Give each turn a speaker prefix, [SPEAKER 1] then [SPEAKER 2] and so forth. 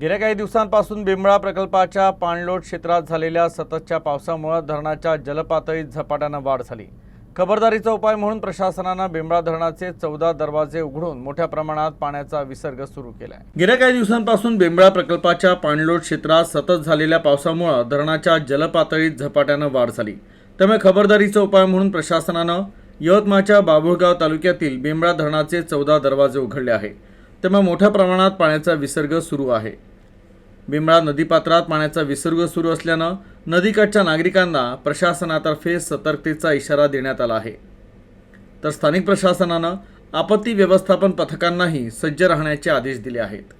[SPEAKER 1] गेल्या काही दिवसांपासून बेंबळा प्रकल्पाच्या पाणलोट क्षेत्रात झालेल्या सततच्या पावसामुळे धरणाच्या जलपातळीत झपाट्यानं वाढ झाली. खबरदारीचा उपाय म्हणून प्रशासनानं बेंबळा धरणाचे चौदा दरवाजे उघडून मोठ्या प्रमाणात पाण्याचा विसर्ग सुरू केलाय. गेल्या काही दिवसांपासून बेंबळा प्रकल्पाच्या पाणलोट क्षेत्रात सतत झालेल्या पावसामुळे धरणाच्या जलपातळीत झपाट्यानं वाढ झाली. त्यामुळे खबरदारीचा उपाय म्हणून प्रशासनानं यवतमाळच्या बाभुळगाव तालुक्यातील बेंबळा धरणाचे चौदा दरवाजे उघडले आहे. त्यामुळे मोठ्या प्रमाणात पाण्याचा विसर्ग सुरू आहे. बिमळा नदीपात्रात पाण्याचा विसर्ग सुरू असल्यानं नदीकाठच्या नागरिकांना प्रशासनातर्फे सतर्कतेचा इशारा देण्यात आला आहे. तर स्थानिक प्रशासनानं आपत्ती व्यवस्थापन पथकांनाही सज्ज राहण्याचे आदेश दिले आहेत.